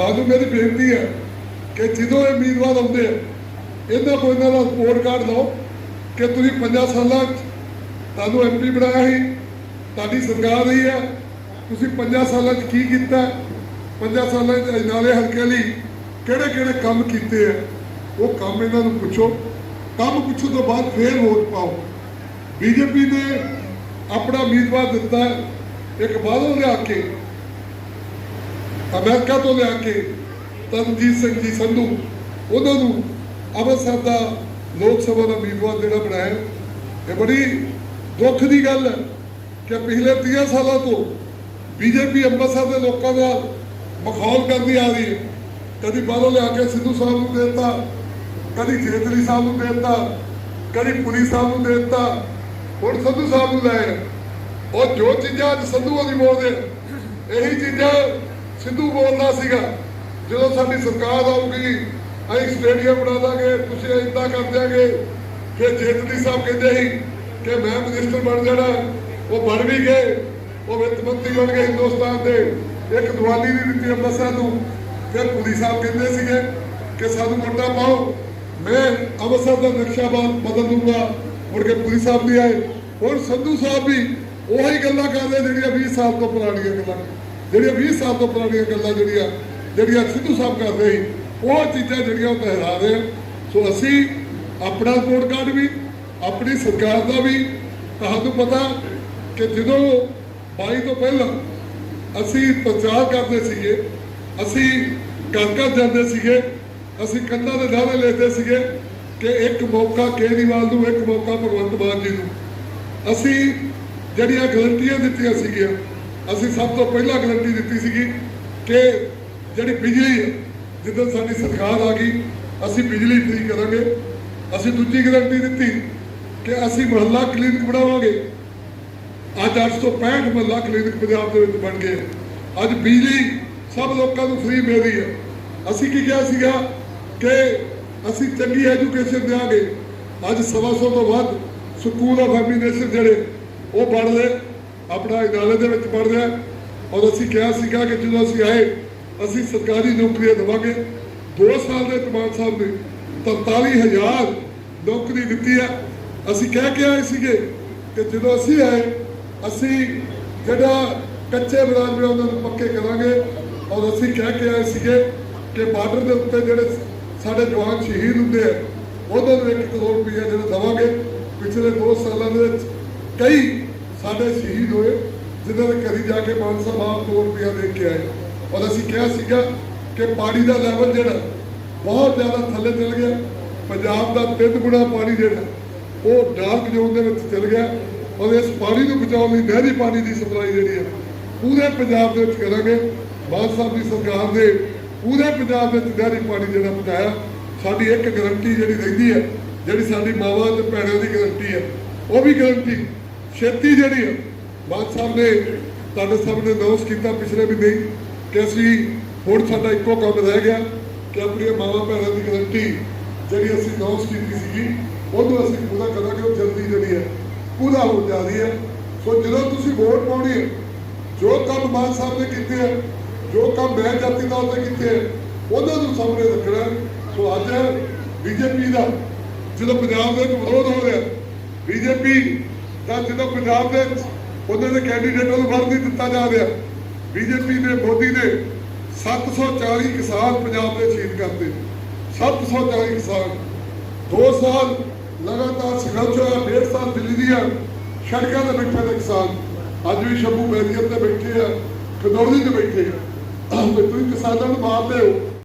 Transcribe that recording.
ਤੁਹਾਨੂੰ ਮੇਰੀ ਬੇਨਤੀ ਹੈ ਕਿ ਜਦੋਂ ਇਹ ਉਮੀਦਵਾਰ ਆਉਂਦੇ ਆ, ਇਹਨਾਂ ਕੋਲ ਇਹਨਾਂ ਦਾ ਰਿਪੋਰਟ ਕਾਰਡ ਲਓ ਕਿ ਤੁਸੀਂ ਪੰਜਾਂ ਸਾਲਾਂ 'ਚ ਤੁਹਾਨੂੰ ਐਮਪੀ ਬਣਾਇਆ ਸੀ, ਤੁਹਾਡੀ ਸਰਕਾਰ ਰਹੀ ਹੈ ਤੁਸੀਂ ਪੰਜਾਂ ਸਾਲਾਂ 'ਚ ਕੀ ਕੀਤਾ, ਪੰਜਾਂ ਸਾਲਾਂ 'ਚ ਅਜਨਾਲੇ ਹਲਕੇ ਲਈ ਕਿਹੜੇ ਕਿਹੜੇ ਕੰਮ ਕੀਤੇ ਆ, ਉਹ ਕੰਮ ਇਹਨਾਂ ਨੂੰ ਪੁੱਛੋ, ਕੰਮ ਪੁੱਛਣ ਤੋਂ ਬਾਅਦ ਫੇਰ ਵੋਟ ਪਾਓ। ਬੀਜੇਪੀ ਨੇ ਆਪਣਾ ਉਮੀਦਵਾਰ ਦਿੱਤਾ, ਇੱਕ ਬਾਦਲ ਲਿਆ ਕੇ ਅਮਰੀਕਾ ਤੋਂ ਲਿਆ ਕੇ ਤਰਨਜੀਤ ਸਿੰਘ ਜੀ ਸੰਧੂ, ਉਹਨਾਂ ਨੂੰ ਅੰਮ੍ਰਿਤਸਰ ਦਾ ਲੋਕ ਸਭਾ ਦਾ ਉਮੀਦਵਾਰ ਜਿਹੜਾ ਬਣਾਇਆ। ਇਹ ਬੜੀ ਦੁੱਖ ਦੀ ਗੱਲ ਹੈ ਕਿ ਪਿਛਲੇ 30 ਸਾਲਾਂ ਤੋਂ ਬੀਜੇਪੀ ਅੰਮ੍ਰਿਤਸਰ ਦੇ ਲੋਕਾਂ ਦਾ ਮਖੌਲ ਕਰਦੀ ਆ ਰਹੀ ਹੈ। ਕਦੀ ਬਾਹਰੋਂ ਲਿਆ ਕੇ ਸਿੱਧੂ ਸਾਹਿਬ ਨੂੰ ਦੇ ਦਿੱਤਾ, ਕਦੀ ਜੇਤਲੀ ਸਾਹਿਬ ਨੂੰ ਦੇ ਦਿੱਤਾ, ਕਦੀ ਪੁਰੀ ਸਾਹਿਬ ਨੂੰ ਦੇ ਦਿੱਤਾ। ਹੁਣ ਸੰਧੂ ਸਾਹਿਬ ਨੂੰ ਲੈ ਆਏ। ਉਹ ਜੋ ਚੀਜ਼ਾਂ ਅੱਜ ਸੰਧੂ ਵਾਲੀ ਬੋਲਦੇ ਇਹੀ ਚੀਜ਼ਾਂ ਸਿੱਧੂ ਬੋਲਦਾ ਸੀਗਾ, ਜਦੋਂ ਸਾਡੀ ਸਰਕਾਰ ਆਊਗੀ, ਅਸੀਂ ਸਟੇਡੀਅਮ ਬਣਾ ਦਾਂਗੇ, ਤੁਸੀਂ ਇੰਦਾ ਕਰ ਦਿਆਂਗੇ ਫਿਰ ਜੇਤਲੀ ਸਾਹਿਬ ਕਹਿੰਦੇ ਸੀ ਕਿ ਮੈਂ ਮਿਨਿਸਟਰ ਬਣ ਜਾਣਾ, ਉਹ ਬਣ ਵੀ ਗਏ, ਉਹ ਵਿੱਤ ਮੰਤਰੀ ਬਣ ਗਏ ਹਿੰਦੁਸਤਾਨ ਦੇ। ਇੱਕ ਦੀਵਾਲੀ ਦੀ ਦਿੱਤੀ ਅੰਮ੍ਰਿਤਸਰ ਨੂੰ, ਫਿਰ ਪੁਰੀ ਸਾਹਿਬ ਕਹਿੰਦੇ ਸੀਗੇ ਕਿ ਸਾਨੂੰ ਵੋਟਾਂ ਪਾਓ, ਮੈਂ ਅੰਮ੍ਰਿਤਸਰ ਦਾ ਨਕਸ਼ਾ ਬਦਲ ਦੂੰਗਾ, ਮੁੜ ਕੇ ਪੁਰੀ ਸਾਹਿਬ ਨਹੀਂ ਆਏ। ਹੁਣ ਸੰਧੂ ਸਾਹਿਬ ਵੀ ਉਹੀ ਗੱਲਾਂ ਕਰਦੇ ਜਿਹੜੀਆਂ 20 ਸਾਲ ਤੋਂ ਪੁਰਾਣੀਆਂ ਗੱਲਾਂ ਜਿਹੜੀਆਂ 20 ਸਾਲ ਤੋਂ ਪੁਰਾਣੀਆਂ ਗੱਲਾਂ ਜਿਹੜੀਆਂ ਜਿਹੜੀਆਂ ਸਿੱਧੂ ਸਾਹਿਬ ਕਰਦੇ ਸੀ, ਉਹ ਚੀਜ਼ਾਂ ਜਿਹੜੀਆਂ ਉਹ ਦੁਹਰਾ ਰਹੇ ਆ। ਸੋ ਅਸੀਂ ਆਪਣਾ ਰਿਪੋਰਟ ਕਾਰਡ ਵੀ, ਆਪਣੀ ਸਰਕਾਰ ਦਾ ਵੀ, ਤੁਹਾਨੂੰ ਪਤਾ ਕਿ ਜਦੋਂ 22 ਤੋਂ ਪਹਿਲਾਂ ਅਸੀਂ ਪ੍ਰਚਾਰ ਕਰਦੇ ਸੀਗੇ, ਅਸੀਂ ਘਰ ਘਰ ਜਾਂਦੇ ਸੀਗੇ, ਅਸੀਂ ਕੰਨਾਂ ਦੇ ਨਾਰੇ ਲੈਂਦੇ ਸੀਗੇ ਕਿ ਇੱਕ ਮੌਕਾ ਕੇਜਰੀਵਾਲ ਨੂੰ, ਇੱਕ ਮੌਕਾ ਭਗਵੰਤ ਮਾਨ ਜੀ ਨੂੰ ਅਸੀਂ ਜਿਹੜੀਆਂ ਗਰੰਟੀਆਂ ਦਿੱਤੀਆਂ ਸੀਗੀਆਂ ਅਸੀਂ ਸਭ ਤੋਂ ਪਹਿਲਾਂ ਗਰੰਟੀ ਦਿੱਤੀ ਸੀਗੀ ਕਿ ਜਿਹੜੀ ਬਿਜਲੀ ਹੈ ਜਦੋਂ ਸਾਡੀ ਸਰਕਾਰ ਆ ਗਈ, ਅਸੀਂ ਬਿਜਲੀ ਫ੍ਰੀ ਕਰਾਂਗੇ। ਅਸੀਂ ਦੂਜੀ ਗਰੰਟੀ ਦਿੱਤੀ ਕਿ ਅਸੀਂ ਮੁਹੱਲਾ ਕਲੀਨਿਕ ਬਣਾਵਾਂਗੇ। ਅੱਜ 865 ਮੁਹੱਲਾ ਕਲੀਨਿਕ ਪੰਜਾਬ ਦੇ ਵਿੱਚ ਬਣ ਗਏ ਅੱਜ ਬਿਜਲੀ ਸਭ ਲੋਕਾਂ ਨੂੰ ਫ੍ਰੀ ਮਿਲ ਰਹੀ ਹੈ। ਅਸੀਂ ਕੀ ਕਿਹਾ ਸੀਗਾ ਕਿ ਅਸੀਂ ਚੰਗੀ ਐਜੂਕੇਸ਼ਨ ਦੇਵਾਂਗੇ ਅੱਜ ਸਵਾ ਸੌ ਤੋਂ ਵੱਧ ਸਕੂਲ ਆਫ ਐਮੀਨੇਸ਼ਨ ਜਿਹੜੇ, ਉਹ ਬਣ ਲਏ। ਆਪਣਾ ਇਦਾਰੇ ਦੇ ਵਿੱਚ ਬਣ ਰਿਹਾ ਔਰ ਅਸੀਂ ਕਿਹਾ ਸੀਗਾ ਕਿ ਜਦੋਂ ਅਸੀਂ ਆਏ, ਅਸੀਂ ਸਰਕਾਰੀ ਨੌਕਰੀਆਂ ਦੇਵਾਂਗੇ। 2 ਸਾਲ ਦੇ ਕਮਾਨ ਸਾਹਿਬ ਨੇ 43000 ਨੌਕਰੀ ਦਿੱਤੀ ਹੈ। ਅਸੀਂ ਕਹਿ ਕੇ ਆਏ ਸੀਗੇ ਕਿ ਜਦੋਂ ਅਸੀਂ ਆਏ, ਅਸੀਂ ਜਿਹੜਾ ਕੱਚੇ ਮੁਲਾਜ਼ਮ ਉਹਨਾਂ ਨੂੰ ਪੱਕੇ ਕਰਾਂਗੇ ਔਰ ਅਸੀਂ ਕਹਿ ਕੇ ਆਏ ਸੀਗੇ ਕਿ ਬਾਰਡਰ ਦੇ ਉੱਤੇ ਜਿਹੜੇ ਸਾਡੇ ਜਵਾਨ ਸ਼ਹੀਦ ਹੁੰਦੇ ਆ, ਉਹਨਾਂ ਨੂੰ 1 ਕਰੋੜ ਰੁਪਏ ਜਿਹੜਾ ਦੇਵਾਂਗੇ। ਪਿਛਲੇ 2 ਸਾਲਾਂ ਦੇ ਵਿੱਚ ਕਈ ਸਾਡੇ ਸ਼ਹੀਦ ਹੋਏ, ਜਿਨ੍ਹਾਂ ਦੇ ਘਰੀ ਜਾ ਕੇ ਮਾਨ ਸਾਹਿਬ ਆਪ ਕਰੋੜ ਰੁਪਏ ਦੇ ਕੇ ਆਏ। ਔਰ ਅਸੀਂ ਕਿਹਾ ਸੀਗਾ ਕਿ ਪਾਣੀ ਦਾ ਲੈਵਲ ਜਿਹੜਾ, ਬਹੁਤ ਜ਼ਿਆਦਾ ਥੱਲੇ ਚਲ ਗਿਆ। ਪੰਜਾਬ ਦਾ ਤਿੰਨ ਗੁਣਾ ਪਾਣੀ ਜਿਹੜਾ, ਉਹ ਡਾਰਕ ਜ਼ੋਨ ਦੇ ਵਿੱਚ ਚਲ ਗਿਆ। ਔਰ ਇਸ ਪਾਣੀ ਨੂੰ ਬਚਾਉਣ ਲਈ ਨਹਿਰੀ ਪਾਣੀ ਦੀ ਸਪਲਾਈ ਜਿਹੜੀ ਹੈ, ਪੂਰੇ ਪੰਜਾਬ ਦੇ ਵਿੱਚ ਕਰਾਂਗੇ। ਬਾਦ ਸਾਹਿਬ ਦੀ ਸਰਕਾਰ ਨੇ ਪੂਰੇ ਪੰਜਾਬ ਵਿੱਚ ਨਹਿਰੀ ਪਾਣੀ ਜਿਹੜਾ ਪਹੁੰਚਾਇਆ ਸਾਡੀ ਇੱਕ ਗਰੰਟੀ ਜਿਹੜੀ ਰਹਿੰਦੀ ਹੈ, ਜਿਹੜੀ ਸਾਡੀ ਮਾਵਾਂ ਤੇ ਭੈਣਾਂ ਦੀ ਗਰੰਟੀ ਹੈ, ਉਹ ਵੀ ਗਰੰਟੀ ਛੇਤੀ ਜਿਹੜੀ ਹੈ ਬਾਦ ਸਾਹਿਬ ਨੇ ਤੁਹਾਡੇ ਸਾਹਮਣੇ ਅਨਾਉਂਸ ਕੀਤਾ ਪਿਛਲੇ ਵੀ ਨਹੀਂ ਕਿ ਅਸੀਂ ਹੁਣ ਸਾਡਾ ਇੱਕੋ ਕੰਮ ਰਹਿ ਗਿਆ ਕਿ ਆਪਣੀਆਂ ਮਾਵਾਂ ਭੈਣਾਂ ਦੀ ਗਰੰਟੀ ਜਿਹੜੀ ਅਸੀਂ ਅਨਾਉਂਸ ਕੀਤੀ ਸੀਗੀ, ਉਹਨੂੰ ਅਸੀਂ ਪੂਰਾ ਕਰਾਂਗੇ, ਉਹ ਜਲਦੀ ਜਿਹੜੀ ਹੈ ਪੂਰਾ ਹੋ ਜਾ ਰਹੀ ਹੈ ਸੋ ਜਦੋਂ ਤੁਸੀਂ ਵੋਟ ਪਾਉਣੀ ਹੈ ਜੋ ਕੰਮ ਮਾਨ ਸਾਹਿਬ ਨੇ ਕੀਤੇ ਹੈ ਜੋ ਕੰਮ ਮੈਂ ਜਾਤੀ ਤੌਰ ਤੇ ਕੀਤੇ ਹੈ ਉਹਨਾਂ ਨੂੰ ਸਾਹਮਣੇ ਰੱਖਣਾ। ਸੋ ਅੱਜ ਬੀਜੇਪੀ ਦਾ, ਜਦੋਂ ਪੰਜਾਬ ਦੇ ਵਿੱਚ ਵਿਰੋਧ ਹੋ ਰਿਹਾ, ਬੀਜੇਪੀ ਦਾ ਜਦੋਂ ਪੰਜਾਬ ਦੇ ਵਿੱਚ ਉਹਨਾਂ ਦੇ ਕੈਂਡੀਡੇਟਾਂ ਨੂੰ ਵਰ ਨਹੀਂ ਦਿੱਤਾ ਜਾ ਰਿਹਾ ਬੀਜੇਪੀ ਨੇ, ਮੋਦੀ ਨੇ 740 ਕਿਸਾਨ ਪੰਜਾਬ ਦੇ ਸ਼ਹੀਦ ਕਰਤੇ 740 ਕਿਸਾਨ। 2 ਸਾਲ ਲਗਾਤਾਰ ਸੰਘਰਸ਼ ਹੋਇਆ, ਡੇਢ ਸਾਲ ਦਿੱਲੀ ਦੀਆਂ ਸੜਕਾਂ ਤੇ ਬੈਠੇ ਨੇ ਕਿਸਾਨ। ਅੱਜ ਵੀ ਸ਼ੰਭੂ ਬੈਰੀਅਰ ਤੇ ਬੈਠੇ ਆ ਖਨੌਰੀ ਤੇ ਬੈਠੇ ਆ। ਤੁਸੀਂ ਕਿਸਾਨਾਂ ਨੂੰ ਮਾਰਦੇ ਹੋ।